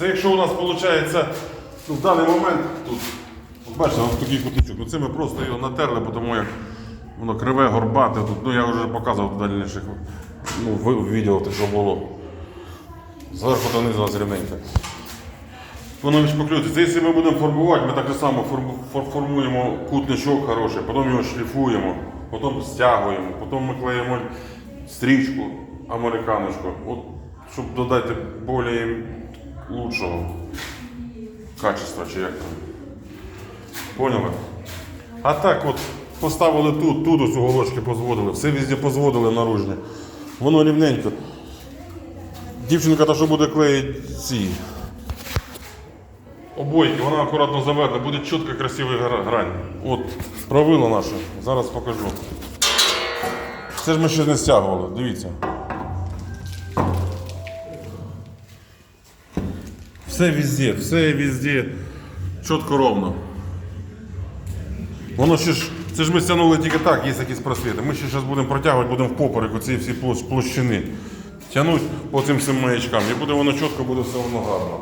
Це якщо у нас виходить ну, в даний момент тут, от бачите, ось такий кутичок. Ну це ми просто його натерли, тому як воно криве, горбате. Тут, ну я вже показував в дальніших ну, відео, те, що було. Зверху донизу нас рівненько. Воно відшпаклюється. Це якщо ми будемо фарбувати, ми так само формуємо кутничок хороший, потім його шліфуємо, потім стягуємо, потім ми клеїмо стрічку американочку, от, щоб додати більш лучшого качества чи як там. Поняли? А так от поставили тут, тут ось уголочки позводили, все везде позводили наружні. Воно рівненько. Дівчинка та що буде клеїти ці обойки, вона акуратно заверне, буде чітко красивий грань. От, правило наше, зараз покажу. Це ж ми ще не стягували, дивіться. Все везде, все везде чітко ровно. Воно ще ж, це ж ми стягнули тільки так, є якісь просвіти. Ми ще зараз будемо протягувати, будемо в поперек оці всі площини. Тягнуть по цим всім маячкам. І буде воно чітко, буде все воно гарно.